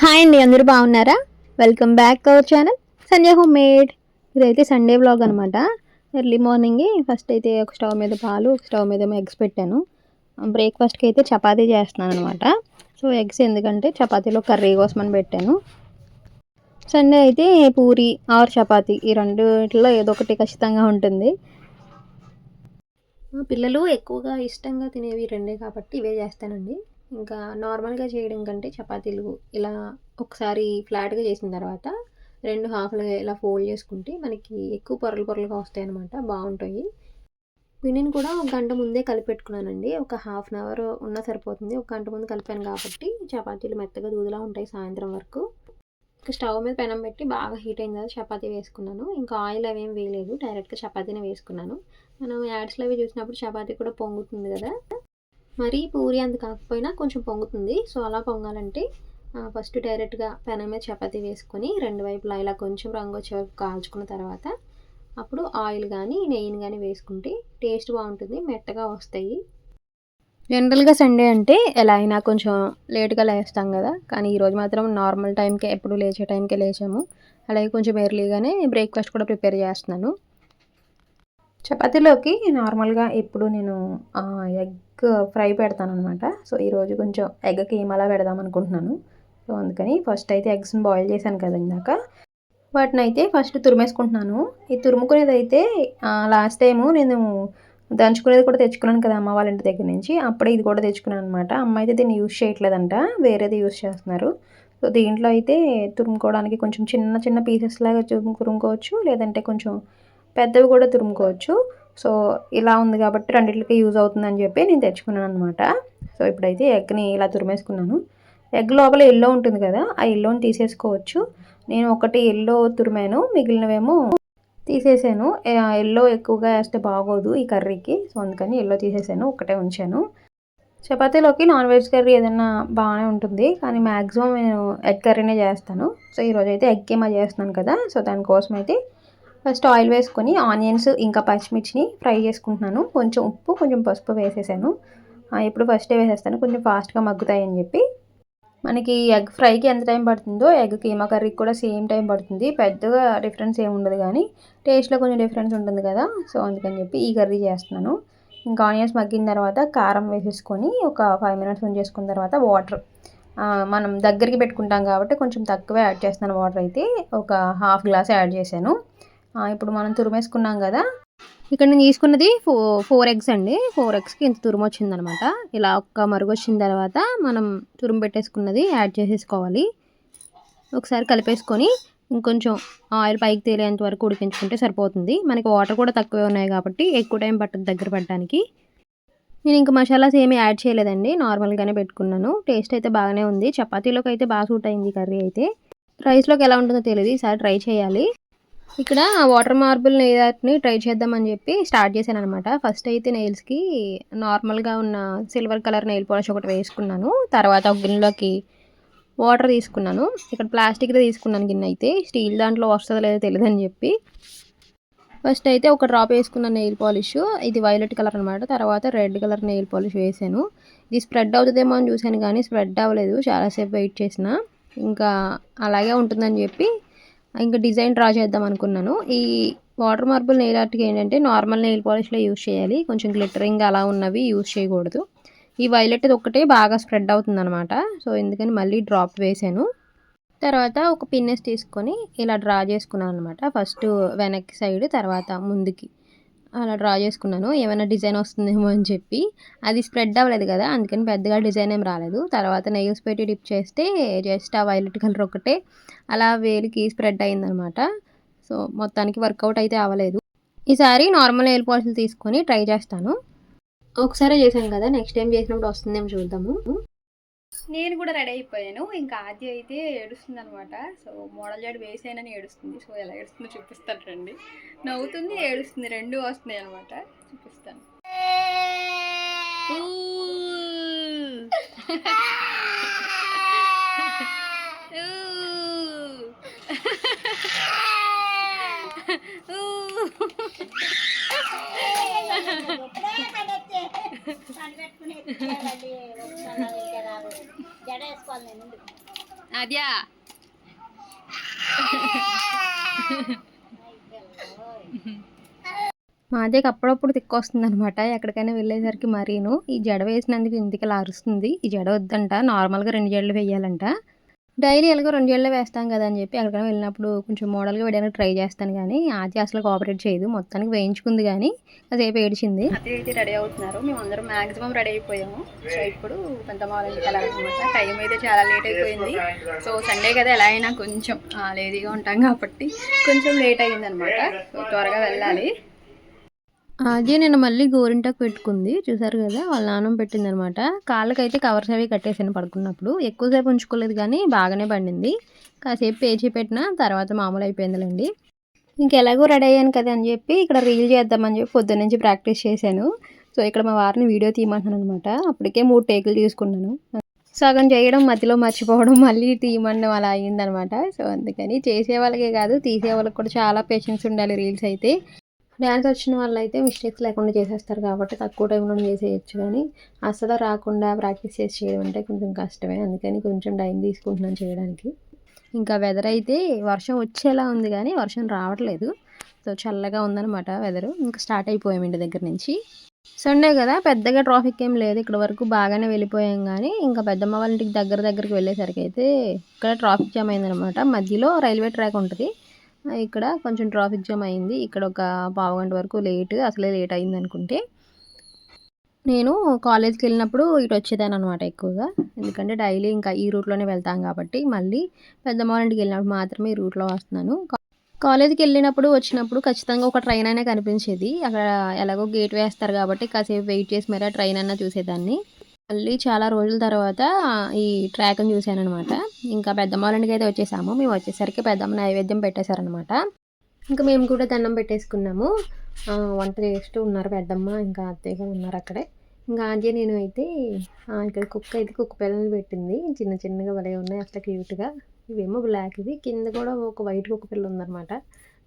Hi అండి అందరూ బాగున్నారా? Welcome back our channel Sanjay home made ఇదైతే సండే బ్లాగ్ అనమాట ఎర్లీ మార్నింగ్ ఫస్ట్ అయితే ఒక స్టవ్ మీద పాలు ఒక స్టవ్ మీద ఎగ్స్ పెట్టాను. బ్రేక్ఫాస్ట్కి అయితే చపాతీ చేస్తున్నాను అనమాట సో ఎగ్స్ ఎందుకంటే చపాతీలో కర్రీ కోసమని పెట్టాను. సండే అయితే పూరి ఆర్ చపాతీ ఈ రెండిట్లో ఏదో ఒకటి ఖచ్చితంగా ఉంటుంది. పిల్లలు ఎక్కువగా ఇష్టంగా తినేవి రెండే కాబట్టి ఇవే చేస్తానండి. ఇంకా నార్మల్గా చేయడం కంటే చపాతీలు ఇలా ఒకసారి ఫ్లాట్గా చేసిన తర్వాత రెండు హాఫ్లుగా ఇలా ఫోల్డ్ చేసుకుంటే మనకి ఎక్కువ పొరలు పొరలుగా వస్తాయి అనమాట బాగుంటాయి. పిండిని కూడా ఒక గంట ముందే కలిపెట్టుకున్నానండి. ఒక హాఫ్ అన్ అవర్ ఉన్నా సరిపోతుంది. ఒక గంట ముందు కలిపాను కాబట్టి చపాతీలు మెత్తగా దూదులా ఉంటాయి సాయంత్రం వరకు. ఇంకా స్టవ్ మీద పెనం పెట్టి బాగా హీట్ అయిన తర్వాత చపాతీ వేసుకున్నాను. ఇంకా ఆయిల్ అవేం వేయలేదు. డైరెక్ట్గా చపాతీనే వేసుకున్నాను. మనం యాడ్స్లో అవి చూసినప్పుడు చపాతీ కూడా పొంగుతుంది కదా. మరీ పూరి అంత కాకపోయినా కొంచెం పొంగుతుంది. సో అలా పొంగాలంటే ఫస్ట్ డైరెక్ట్గా పెనం మీద చపాతి వేసుకొని రెండు వైపులా ఇలా కొంచెం రంగు వచ్చే వరకు కాల్చుకున్న తర్వాత అప్పుడు ఆయిల్ కానీ నెయ్యిని కానీ వేసుకుంటే టేస్ట్ బాగుంటుంది మెత్తగా వస్తాయి. జనరల్గా సండే అంటే ఎలా అయినా కొంచెం లేట్గా లేస్తాం కదా. కానీ ఈరోజు మాత్రం నార్మల్ టైంకే ఎప్పుడు లేచే టైంకే లేచాము. అలాగే కొంచెం ఎర్లీగానే బ్రేక్ఫాస్ట్ కూడా ప్రిపేర్ చేస్తున్నాను. చపాతీలోకి నార్మల్గా ఎప్పుడు నేను ఎగ్ ఫ్రై పెడతాను అనమాట సో ఈరోజు కొంచెం ఎగ్ కీమలా పెడదాం అనుకుంటున్నాను. సో అందుకని ఫస్ట్ అయితే ఎగ్స్ని బాయిల్ చేశాను కదా ఇందాక. వాటిని అయితే ఫస్ట్ తురిమేసుకుంటున్నాను. ఈ తురుముకునేది అయితే లాస్ట్ టైము నేను దంచుకునేది కూడా తెచ్చుకున్నాను కదా అమ్మ వాళ్ళ ఇంటి దగ్గర నుంచి. అప్పుడే ఇది కూడా తెచ్చుకున్నాను అనమాట అమ్మ అయితే దీన్ని యూజ్ చేయట్లేదంట. వేరేది యూజ్ చేస్తున్నారు. సో దీంట్లో అయితే తురుముకోవడానికి కొంచెం చిన్న చిన్న పీసెస్ లాగా తురుముకోవచ్చు. లేదంటే కొంచెం పెద్దవి కూడా తురుముకోవచ్చు. సో ఇలా ఉంది కాబట్టి రెండింటికి యూజ్ అవుతుందని చెప్పి నేను తెచ్చుకున్నాను అనమాట సో ఇప్పుడైతే ఎగ్ని ఇలా తురిమేసుకున్నాను. ఎగ్ లోపల ఎల్లో ఉంటుంది కదా ఆ ఎల్లోని తీసేసుకోవచ్చు. నేను ఒకటి ఎల్లో తురిమాను మిగిలినవేమో తీసేసాను. ఎల్లో ఎక్కువగా వేస్తే బాగోదు ఈ కర్రీకి. సో అందుకని ఎల్లో తీసేసాను ఒకటే ఉంచాను. చపాతీలోకి నాన్ వెజ్ కర్రీ ఏదైనా బాగానే ఉంటుంది. కానీ మ్యాక్సిమం నేను ఎగ్ కర్రీనే చేస్తాను. సో ఈరోజు అయితే ఎగ్ కేమా చేస్తున్నాను కదా సో దానికోసం అయితే ఫస్ట్ ఆయిల్ వేసుకొని ఆనియన్స్ ఇంకా పచ్చిమిర్చిని ఫ్రై చేసుకుంటున్నాను. కొంచెం ఉప్పు కొంచెం పసుపు వేసేసాను. ఇప్పుడు ఫస్టే వేసేస్తాను. కొంచెం ఫాస్ట్గా మగ్గుతాయి అని చెప్పి. మనకి ఎగ్ ఫ్రైకి ఎంత టైం పడుతుందో ఎగ్ కీమా కర్రీకి కూడా సేమ్ టైం పడుతుంది. పెద్దగా డిఫరెన్స్ ఏమి ఉండదు కానీ టేస్ట్లో కొంచెం డిఫరెన్స్ ఉంటుంది కదా. సో అందుకని చెప్పి ఈ కర్రీ చేస్తున్నాను. ఇంకా ఆనియన్స్ మగ్గిన తర్వాత కారం వేసేసుకొని ఒక ఫైవ్ మినిట్స్ ఉంచేసుకున్న తర్వాత వాటర్. మనం దగ్గరికి పెట్టుకుంటాం కాబట్టి కొంచెం తక్కువే యాడ్ చేస్తున్నాను వాటర్ అయితే. ఒక హాఫ్ గ్లాస్ యాడ్ చేశాను. ఇప్పుడు మనం తురిమేసుకున్నాం కదా. ఇక్కడ నేను తీసుకున్నది ఫో ఫోర్ ఎగ్స్ అండి. ఫోర్ ఎగ్స్కి ఇంత తురుము వచ్చిందనమాట. ఇలా ఒక్క మరుగు వచ్చిన తర్వాత మనం తురుము పెట్టేసుకున్నది యాడ్ చేసేసుకోవాలి. ఒకసారి కలిపేసుకొని ఇంకొంచెం ఆయిల్ పైకి తేలేంత వరకు ఉడికించుకుంటే సరిపోతుంది. మనకి వాటర్ కూడా తక్కువే ఉన్నాయి కాబట్టి ఎక్కువ టైం పట్టదు దగ్గర పడడానికి నేను ఇంకా మసాలాస్ ఏమీ యాడ్ చేయలేదండి. నార్మల్గానే పెట్టుకున్నాను. టేస్ట్ అయితే బాగానే ఉంది. చపాతీలోకి అయితే బాగా సూట్ అయింది కర్రీ అయితే. రైస్లోకి ఎలా ఉంటుందో తెలియదు ఈసారి ట్రై చేయాలి. ఇక్కడ వాటర్ మార్బుల్ నెయిల్ ఆర్ట్ని ట్రై చేద్దామని చెప్పి స్టార్ట్ చేశాను అనమాట ఫస్ట్ అయితే నెయిల్స్కి నార్మల్గా ఉన్న సిల్వర్ కలర్ నెయిల్ పాలిష్ ఒకటి వేసుకున్నాను. తర్వాత ఒక గిన్నెలోకి వాటర్ తీసుకున్నాను. ఇక్కడ ప్లాస్టిక్దే తీసుకున్నాను గిన్నె అయితే. స్టీల్ దాంట్లో వస్తుందో లేదో తెలియదని చెప్పి. ఫస్ట్ అయితే ఒక డ్రాప్ వేసుకున్న నెయిల్ పాలిష్. ఇది వైలెట్ కలర్ అనమాట తర్వాత రెడ్ కలర్ నెయిల్ పాలిష్ వేసాను. ఇది స్ప్రెడ్ అవుతుందేమో అని చూశాను కానీ స్ప్రెడ్ అవ్వలేదు. చాలాసేపు వెయిట్ చేసిన. ఇంకా అలాగే ఉంటుందని చెప్పి ఇంకా డిజైన్ డ్రా చేద్దాం అనుకున్నాను. ఈ వాటర్ మార్బుల్ నెయిల్ ఆర్ట్కి ఏంటంటే నార్మల్ నెయిల్ పాలిష్లో యూజ్ చేయాలి. కొంచెం గ్లిటరింగ్ అలా ఉన్నవి యూజ్ చేయకూడదు. ఈ వైలెట్ ఒక్కటే బాగా స్ప్రెడ్ అవుతుందన్నమాట. సో ఎందుకని మళ్ళీ డ్రాప్ వేసాను. తర్వాత ఒక పిన్నెస్ తీసుకొని ఇలా డ్రా చేసుకున్నాను అనమాట ఫస్ట్ వెనక్కి సైడ్ తర్వాత ముందుకి. అలా డ్రా చేసుకున్నాను. ఏమైనా డిజైన్ వస్తుందేమో అని చెప్పి. అది స్ప్రెడ్ అవ్వలేదు కదా అందుకని పెద్దగా డిజైన్ ఏం రాలేదు. తర్వాత నెయిల్స్ పెట్టి డిప్ చేస్తే జస్ట్ ఆ వైలెట్ కలర్ ఒకటే. అలా వేలికి స్ప్రెడ్ అయిందనమాట. సో మొత్తానికి వర్కౌట్ అయితే అవ్వలేదు. ఈసారి నార్మల్ నెయిల్ పాలిష్లు తీసుకొని ట్రై చేస్తాను. ఒకసారి చేశాను కదా నెక్స్ట్ టైం చేసినప్పుడు వస్తుందేమో చూద్దాము. నేను కూడా రెడీ అయిపోయాను. ఇంకా ఆద్య అయితే ఏడుస్తుంది అనమాట సో మోడల్ జాడ్ వేసానని ఏడుస్తుంది. సో ఎలా ఏడుస్తుందో చూపిస్తాను రండి. నవ్వుతుంది ఏడుస్తుంది. రెండు వస్తున్నాయి అనమాట చూపిస్తాను. జడ మాదేకి అప్పుడప్పుడు తిక్కొస్తుంది అనమాట ఎక్కడికైనా వెళ్ళేసరికి మరీను. ఈ జడ వేసినందుకు ఇంటికి లారుస్తుంది అరుస్తుంది. ఈ జడ వద్దంట. నార్మల్గా రెండు జడలు వేయాలంట. డైలీ ఎలాగో రెండు వేస్తాం కదా అని చెప్పి ఎక్కడికైనా వెళ్ళినప్పుడు కొంచెం మోడల్గా వేయడానికి ట్రై చేస్తాను కానీ ఆది అసలు కోఆపరేట్ చేయదు. మొత్తానికి వేయించుకుంది కానీ కాసేపు ఏడిచింది. అతి అయితే రెడీ అవుతున్నారు. మేము అందరం మాక్సిమం రెడీ అయిపోయాము. సో ఇప్పుడు పెద్ద మాల్ వెళ్ళాలన్నమాట టైం అయితే చాలా లేట్ అయిపోయింది. సో సండే కదా ఎలా అయినా కొంచెం లేదీగా ఉంటాం కాబట్టి కొంచెం లేట్ అయిందనమాట త్వరగా వెళ్ళాలి. అదే నేను మళ్ళీ గోరింటాకు పెట్టుకుంది చూసారు కదా? వాళ్ళ నాన్నం పెట్టింది అనమాట కాళ్ళకైతే కవర్స్ అవి కట్టేసాను పడుకున్నప్పుడు. ఎక్కువసేపు ఉంచుకోలేదు కానీ బాగానే పండింది. కాసేపు పేచి పెట్టిన తర్వాత మామూలు అయిపోయిందిలేండి. ఇంకెలాగో రెడీ అయ్యాను కదా అని చెప్పి ఇక్కడ రీల్ చేద్దామని చెప్పి పొద్దున్న నుంచి ప్రాక్టీస్ చేశాను. సో ఇక్కడ మా వారిని వీడియో తీయమంటున్నాను అనమాట. అప్పటికే మూడు టేకులు తీసుకున్నాను. సగం చేయడం మధ్యలో మర్చిపోవడం మళ్ళీ తీయమనడం అలా అయ్యిందనమాట సో అందుకని చేసే వాళ్ళకే కాదు తీసే వాళ్ళకి కూడా చాలా పేషెన్స్ ఉండాలి రీల్స్ అయితే. డ్యాన్స్ వచ్చిన వాళ్ళు అయితే మిస్టేక్స్ లేకుండా చేసేస్తారు కాబట్టి తక్కువ టైంలో చేసేయచ్చు కానీ అసలు రాకుండా ప్రాక్టీస్ చేసి చేయడం అంటే కొంచెం కష్టమే. అందుకని కొంచెం టైం తీసుకుంటున్నాను చేయడానికి. ఇంకా వెదర్ అయితే వర్షం వచ్చేలా ఉంది కానీ వర్షం రావట్లేదు. సో చల్లగా ఉందన్నమాట వెదర్ ఇంకా స్టార్ట్ అయిపోయాం ఇంటి దగ్గర నుంచి. సండే కదా పెద్దగా ట్రాఫిక్ ఏం లేదు. ఇక్కడ వరకు బాగానే వెళ్ళిపోయాం కానీ ఇంకా పెద్దమ్మ వాళ్ళ ఇంటికి దగ్గర దగ్గరికి వెళ్ళేసరికి అయితే ఇక్కడ ట్రాఫిక్ జామ్ అయిందనమాట మధ్యలో రైల్వే ట్రాక్ ఉంటుంది. ఇక్కడ కొంచెం ట్రాఫిక్ జామ్ అయింది. ఇక్కడ ఒక పావు గంట వరకు లేట్ అసలే లేట్ అయింది అనుకుంటే. నేను కాలేజ్కి వెళ్ళినప్పుడు ఇటు వచ్చేదాన్ని అనమాట ఎక్కువగా. ఎందుకంటే డైలీ ఇంకా ఈ రూట్లోనే వెళ్తాం కాబట్టి మళ్ళీ పెద్దమ్మ ఇంటికి వెళ్ళినప్పుడు మాత్రమే ఈ రూట్లో వస్తున్నాను. కాలేజీకి వెళ్ళినప్పుడు వచ్చినప్పుడు ఖచ్చితంగా ఒక ట్రైన్ అయినా కనిపించేది. అక్కడ ఎలాగో గేట్ వేస్తారు కాబట్టి కాసేపు వెయిట్ చేసి మరీ ఆ ట్రైన్ అన్నా చూసేదాన్ని. మళ్ళీ చాలా రోజుల తర్వాత ఈ ట్రాక్ని చూశానమాట అనమాట ఇంకా పెద్దమ్మ వాళ్ళ అయితే వచ్చేసాము. మేము వచ్చేసరికి పెద్దమ్మ నైవేద్యం పెట్టేశారనమాట ఇంకా మేము కూడా దండం పెట్టేసుకున్నాము. వంట చేస్తూ ఉన్నారు పెద్దమ్మ ఇంకా అత్తయ్య ఉన్నారు అక్కడే. ఇంకా ఆంటీ నేను అయితే ఇక్కడ కుక్క అయితే కుక్క పిల్లలు పెట్టింది. చిన్న చిన్నగా భలే ఉన్నాయి అసలు క్యూట్గా. ఇవేమో బ్లాక్ ఇవి. కింద కూడా ఒక వైట్ కుక్క పిల్ల ఉందన్నమాట.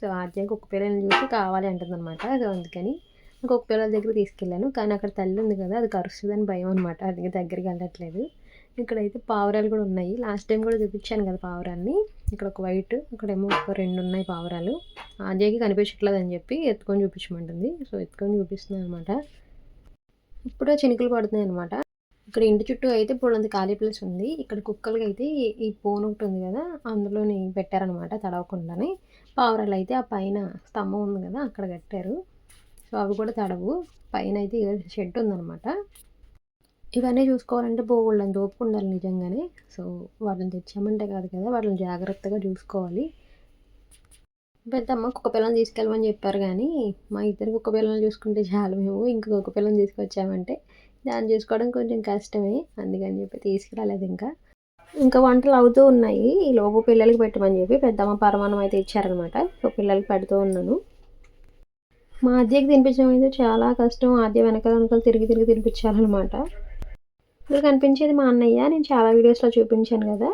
సో ఆద్య కుక్క పిల్లల్ని చూసి కావాలి అంటుందన్నమాట. సో అందుకని ఇంకొక పిల్లల దగ్గర తీసుకెళ్ళాను. కానీ అక్కడ తల్లి ఉంది కదా అది కరుస్తుందని భయం అనమాట అది దగ్గరికి వెళ్ళట్లేదు. ఇక్కడైతే పావురాలు కూడా ఉన్నాయి. లాస్ట్ టైం కూడా చూపించాను కదా పావురాల్ని ఇక్కడ ఒక వైట్ ఇక్కడేమో ఒక రెండు ఉన్నాయి పావురాలు. ఆద్యకి కనిపించట్లేదు అని చెప్పి ఎత్తుకొని చూపించమంటుంది. సో ఎత్తుకొని చూపిస్తున్నాను అనమాట ఇప్పుడే చినుకులు పడుతున్నాయి అనమాట ఇక్కడ ఇంటి చుట్టూ అయితే పొలంత ఖాళీ ప్లేస్ ఉంది. ఇక్కడ కుక్కలకి అయితే ఈ- ఈ పోన్ ఒకటి ఉంది కదా అందులోని పెట్టారనమాట తడవకుండానే. పావురాలు అయితే ఆ పైన స్తంభం ఉంది కదా అక్కడ కట్టారు. సో అవి కూడా తడవు. పైన అయితే షెడ్ ఉందన్నమాట. ఇవన్నీ చూసుకోవాలంటే బోగుళ్ళని ఓపిక ఉండాలి నిజంగానే. సో వాళ్ళని తెచ్చామంటే కాదు కదా వాళ్ళని జాగ్రత్తగా చూసుకోవాలి. పెద్దమ్మ కుక్క పిల్లని తీసుకెళ్ళమని చెప్పారు కానీ మా ఇద్దరు కుక్క పిల్లల్ని చూసుకుంటే చాలు మేము ఇంకొక కుక్క పిల్లని తీసుకొచ్చామంటే దాన్ని చూసుకోవడం కొంచెం కష్టమే. అందుకని చెప్పి తీసుకురాలేదు ఇంకా. ఇంకా వంటలు అవుతూ ఉన్నాయి. ఈ లోపు పిల్లలకి పెట్టమని చెప్పి పెద్దమ్మ పరమాణం అయితే ఇచ్చారనమాట సో పిల్లలకి పెడుతూ ఉన్నాను. మా అద్దెకి తినిపించడం అయితే చాలా కష్టం. ఆద్య వెనకాల వెనకాల తిరిగి తిరిగి తినిపించాలన్నమాట. ఇక్కడ కనిపించేది మా అన్నయ్య. నేను చాలా వీడియోస్లో చూపించాను కదా.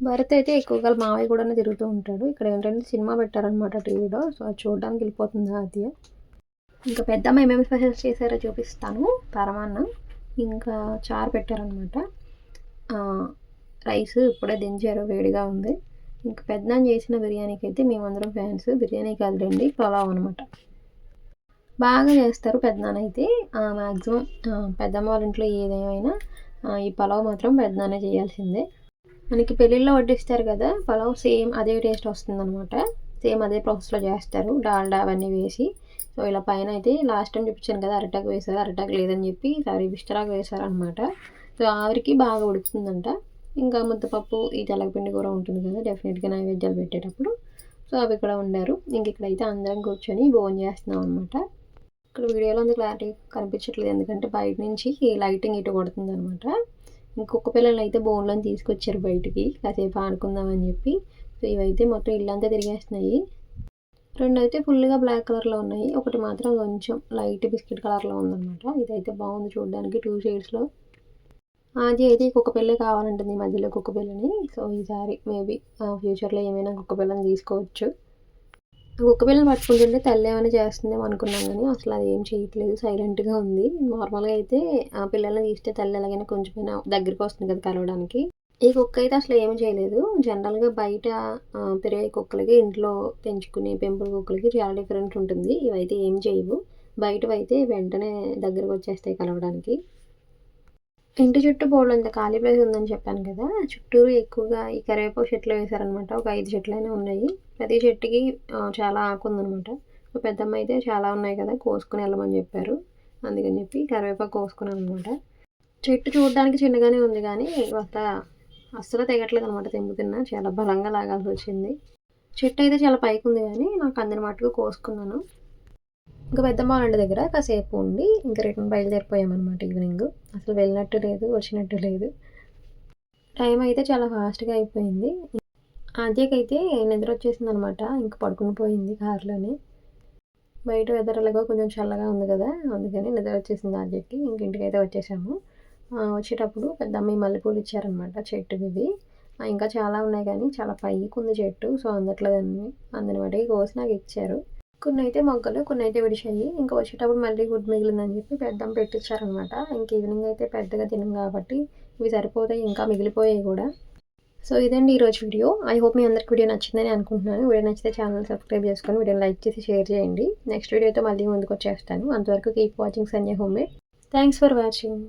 భరత్ అయితే ఎక్కువగా మావయ్య కూడా తిరుగుతూ ఉంటాడు. ఇక్కడ ఏంటంటే సినిమా పెట్టారనమాట టీవీలో సో అది చూడడానికి వెళ్ళిపోతుంది ఆద్య. ఇంకా పెద్దమ్మ ఏమేమి స్పెషల్స్ చేశారో చూపిస్తాను. పరమాన్నం ఇంకా చారు పెట్టారనమాట రైస్ ఇప్పుడే దించారు. వేడిగా ఉంది. ఇంకా పెద్దనాన్న చేసిన బిర్యానీకి అయితే మేమందరం ఫ్యాన్స్ బిర్యానీ కాదులేండి పులావ్ అనమాట బాగా చేస్తారు పెద్దనాన్న అయితే. మ్యాక్సిమం పెద్దమ్మ వాళ్ళ ఇంట్లో ఏదేమైనా ఈ పలావ్ మాత్రం పెద్దనాన్న చేయాల్సిందే. మనకి పెళ్ళిళ్ళలో వడ్డిస్తారు కదా పలావ్ సేమ్ అదే టేస్ట్ వస్తుందన్నమాట. సేమ్ అదే ప్రాసెస్లో చేస్తారు డాల్డా అవన్నీ వేసి. సో ఇలా పైన అయితే లాస్ట్ టైం చూపించాను కదా అరటాకు వేశారు అరటాకు లేదని చెప్పి సారీ బిస్టరాకు వేశారనమాట సో ఆవిరికి బాగా ఉడుకుతుందంట. ఇంకా ముద్దపప్పు ఈ తెల్లపిండి కూర ఉంటుంది కదా డెఫినెట్గా నైవేద్యాలు పెట్టేటప్పుడు. సో అవి ఇక్కడ ఉండారు. ఇంక ఇక్కడైతే అందరం కూర్చొని భోజనం చేస్తున్నాం అనమాట ఇక్కడ వీడియోలో అంత క్లారిటీ కనిపించట్లేదు. ఎందుకంటే బయట నుంచి లైటింగ్ ఇటు కొడుతుంది అనమాట ఇంకొక పిల్లలు అయితే బోన్లో తీసుకొచ్చారు బయటికి. కాసేపు ఆడుకుందామని చెప్పి. సో ఇవైతే మొత్తం ఇల్లంతా తిరిగేస్తున్నాయి. రెండు అయితే ఫుల్గా బ్లాక్ కలర్లో ఉన్నాయి. ఒకటి మాత్రం కొంచెం లైట్ బిస్కెట్ కలర్లో ఉందన్నమాట. ఇదైతే బాగుంది చూడడానికి. టూ షేడ్స్లో. అది అయితే కుక్క పిల్లే కావాలంటుంది ఈ మధ్యలో కుక్క పిల్లని సో ఈసారి మేబీ ఫ్యూచర్లో ఏమైనా కుక్క పిల్లని తీసుకోవచ్చు. కుక్క పిల్లని పట్టుకుంటుంటే తల్లి ఏమైనా చేస్తుందేమో అనుకున్నాం కానీ అసలు అది ఏం చేయట్లేదు. సైలెంట్గా ఉంది. నార్మల్గా అయితే ఆ పిల్లల్ని తీస్తే తల్లి ఎలాగైనా కొంచెం దగ్గరికి వస్తుంది కదా కలవడానికి. ఈ కుక్క అయితే అసలు ఏమి చేయలేదు. జనరల్గా బయట పెరిగే కుక్కలకి ఇంట్లో పెంచుకునే పెంపుడు కుక్కలకి చాలా డిఫరెంట్ ఉంటుంది. ఇవైతే ఏం చేయవు. బయటవైతే అయితే వెంటనే దగ్గరకు వచ్చేస్తాయి కలవడానికి. ఇంటి చుట్టూ బోర్డు ఖాళీ ప్లేస్ ఉందని చెప్పాను కదా. చుట్టూరు ఎక్కువగా ఈ కరివేపాకు చెట్లు వేశారనమాట. ఒక ఐదు చెట్లు అయినా ఉన్నాయి. ప్రతి చెట్టుకి చాలా ఆకు ఉందనమాట. పెద్దమ్మ అయితే చాలా ఉన్నాయి కదా కోసుకుని వెళ్ళమని చెప్పారు. అందుకని చెప్పి కరివేపాకు కోసుకున్నాను అనమాట. చెట్టు చూడడానికి చిన్నగానే ఉంది కానీ అసలు అస్సలు తెగట్లేదు అనమాట తెంపుతున్నా చాలా బలంగా లాగాల్సి వచ్చింది. చెట్టు అయితే చాలా పైకి ఉంది కానీ నాకు అందిన మట్టుకు కోసుకున్నాను. ఇంకా పెద్దమ్మ వాళ్ళ దగ్గర కాసేపు ఉండి ఇంకా రిటర్న్ బయలుదేరిపోయామన్నమాట ఈవినింగ్. అసలు వెళ్ళినట్టు లేదు వచ్చినట్టు లేదు. టైం అయితే చాలా ఫాస్ట్గా అయిపోయింది. ఆద్యకైతే నిద్ర వచ్చేసింది అనమాట ఇంకా పడుకుని పోయింది కారులోనే. బయట వెదర్ అలాగో కొంచెం చల్లగా ఉంది కదా అందుకని నిద్ర వచ్చేసింది ఆద్యకి. ఇంక ఇంటికైతే వచ్చేసాము. వచ్చేటప్పుడు పెద్ద అమ్మాయి మల్లెపూలు ఇచ్చారనమాట చెట్టు ఇవి. ఇంకా చాలా ఉన్నాయి కానీ చాలా పైకి ఉంది చెట్టు సో అందట్లేదని అందని కోసి నాకు ఇచ్చారు. కొన్ని అయితే మొగ్గలు కొన్ని అయితే విడిచాయి ఇంకా వచ్చేటప్పుడు మళ్ళీ గుడ్ మిగిలిందని చెప్పి పెద్దం పెట్టించారనమాట. ఇంక ఈవినింగ్ అయితే పెద్దగా తినం కాబట్టి ఇవి సరిపోతాయి ఇంకా మిగిలిపోయాయి కూడా. సో ఇదండి ఈరోజు వీడియో. ఐ హోప్ మీ అందరికి వీడియో నచ్చిందని అనుకుంటున్నాను. వీడియో నచ్చితే ఛానల్ సబ్స్క్రైబ్ చేసుకొని వీడియోని లైక్ చేసి షేర్ చేయండి. నెక్స్ట్ వీడియోతో మళ్ళీ ముందుకు వచ్చేస్తాను. అంతవరకు keep watching Sanjay home thanks for watching